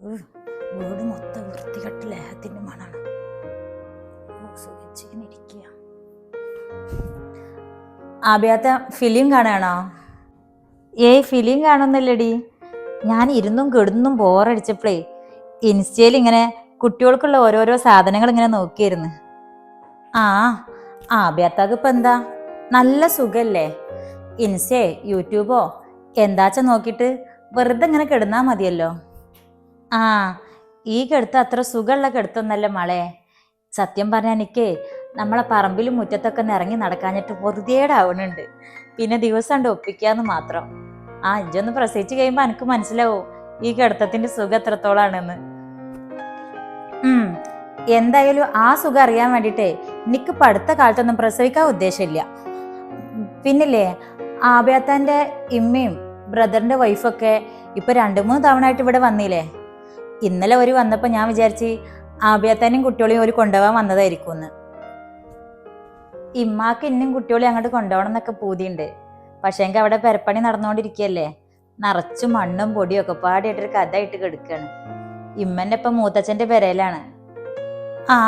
വീട് മൊത്തം വൃത്തികെട്ട ലേഹത്തിന്റെ മണാണ്. സുഖിച്ചിങ്ങനെ ആബിയാത്ത ഫിലിം കാണുകയാണോ ഏയ് ഫിലിം കാണുന്നില്ലടി. ഞാൻ ഇരുന്നും കിടന്നും ബോറടിച്ചപ്പോഴേ ഇൻസ്റ്റയിൽ ഇങ്ങനെ കുട്ടികൾക്കുള്ള ഓരോരോ സാധനങ്ങൾ ഇങ്ങനെ നോക്കിയിരുന്നു ആ ആബിയാത്താക്ക് ഇപ്പം എന്താ? നല്ല സുഖല്ലേ? ഇൻസ്റ്റേ യൂട്യൂബോ എന്താച്ച നോക്കിയിട്ട് വെറുതെ ഇങ്ങനെ കിടന്നാൽ മതിയല്ലോ. ആ ഈ കെടുത്ത് അത്ര സുഖമുള്ള കെടുത്തൊന്നല്ല മളെ. സത്യം പറഞ്ഞാൽ എനിക്ക് നമ്മളെ പറമ്പിലും മുറ്റത്തൊക്കെ ഒന്ന് ഇറങ്ങി നടക്കാഞ്ഞിട്ട് പൊറുതിയേടാവണുണ്ട് പിന്നെ ദിവസം ഉണ്ട് ഒപ്പിക്കാന്ന് മാത്രം. ആ ഇജൊന്ന് പ്രസവിച്ച് കഴിയുമ്പോൾ എനിക്ക് മനസ്സിലാവും ഈ കിടത്തത്തിന്റെ സുഖം എത്രത്തോളാണെന്ന്. എന്തായാലും ആ സുഖം അറിയാൻ വേണ്ടിയിട്ടേ നിക്ക് പടുത്ത കാലത്തൊന്നും പ്രസവിക്കാൻ ഉദ്ദേശമില്ല പിന്നില്ലേ ആബിയാത്താന്റെ ഇമ്മയും ബ്രദറിന്റെ വൈഫൊക്കെ ഇപ്പൊ രണ്ടു മൂന്ന് തവണ ആയിട്ട് ഇവിടെ വന്നില്ലേ? ഇന്നലെ ഒരു വന്നപ്പോൾ ഞാൻ വിചാരിച്ച് ആബിയാത്താനും കുട്ടികളെയും ഒരു കൊണ്ടുപോകാൻ വന്നതായിരിക്കും എന്ന് ഇമ്മാക്ക് ഇന്നും കുട്ടികളെ അങ്ങോട്ട് കൊണ്ടുപോകണം എന്നൊക്കെ പൂതിയുണ്ട്. പക്ഷേ എങ്കിൽ അവിടെ പെരപ്പണി നടന്നുകൊണ്ടിരിക്കുകയല്ലേ? നിറച്ചു മണ്ണും പൊടിയും ഒക്കെ പാടിയിട്ടൊരു കഥ ഇട്ട് കിടക്കുകയാണ് ഇമ്മന്റെ ഇപ്പം മൂത്തച്ഛന്റെ പെരയിലാണ് ആ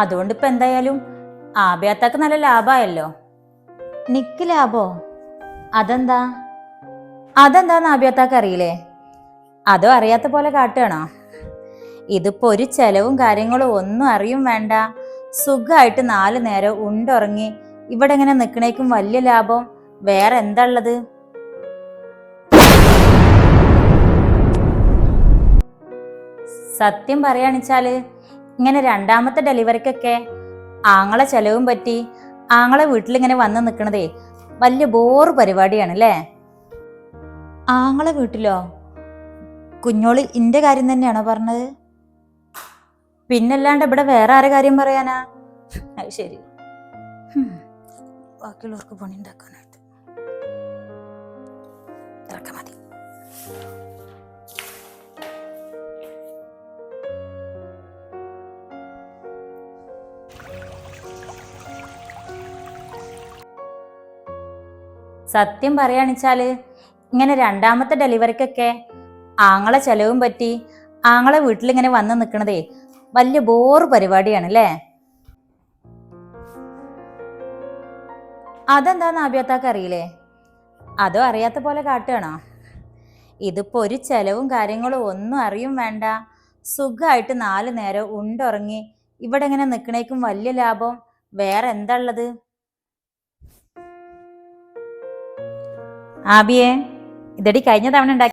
അതുകൊണ്ട് ഇപ്പം എന്തായാലും ആബിയാത്താക്ക് നല്ല ലാഭമായല്ലോ നിക്ക് ലാഭോ? അതെന്താ? അതെന്താന്ന് ആബിയാത്താക്ക് അറിയില്ലേ? അതോ അറിയാത്ത പോലെ കാട്ടുകയാണോ? ഇതിപ്പോ ഒരു ചെലവും കാര്യങ്ങളും ഒന്നും അറിയും വേണ്ട. സുഖമായിട്ട് നാല് നേരം ഉണ്ടുറങ്ങി ഇവിടെ ഇങ്ങനെ നിൽക്കണേക്കും വലിയ ലാഭം. വേറെ എന്താ ഉള്ളത്? സത്യം പറയാണിച്ചാൽ ഇങ്ങനെ രണ്ടാമത്തെ ഡെലിവറിക്കൊക്കെ ആങ്ങളെ ചെലവും പറ്റി ആങ്ങളെ വീട്ടിലിങ്ങനെ വന്ന് നിൽക്കണതേ വലിയ ബോർ പരിപാടിയാണ് അല്ലേ ആങ്ങളെ വീട്ടിലോ? കുഞ്ഞോൾ ഇന്റെ കാര്യം തന്നെയാണോ പറഞ്ഞത്? പിന്നല്ലാണ്ട് ഇവിടെ വേറെ ആരെ കാര്യം പറയാനാ? അത് ശരി. ബാക്കിയുള്ളവർക്ക് പണി ഉണ്ടാക്കാനായിട്ട്. ഇതൊക്കെ മതി. സത്യം പറയാണിച്ചാൽ ഇങ്ങനെ രണ്ടാമത്തെ ഡെലിവറിക്കൊക്കെ ആങ്ങളെ ചെലവും പറ്റി. ആങ്ങളെ വീട്ടിൽ ഇങ്ങനെ വന്നു നിൽക്കണതേ വലിയ ബോറ് പരിപാടിയാണ് അല്ലേ അതെന്താന്ന് ആഭ്യത്താക്ക് അറിയില്ലേ? അതോ അറിയാത്ത പോലെ കാട്ടുകയാണോ? ഇതിപ്പോ ഒരു ചെലവും കാര്യങ്ങളും ഒന്നും അറിയും വേണ്ട. സുഖമായിട്ട് നാല് നേരം ഉണ്ടുറങ്ങി ഇവിടെ ഇങ്ങനെ നിൽക്കണേക്കും വലിയ ലാഭം. വേറെ എന്താ ഉള്ളത്? ആബിയെ ഇതടി കഴിഞ്ഞ തവണ ഉണ്ടാക്കി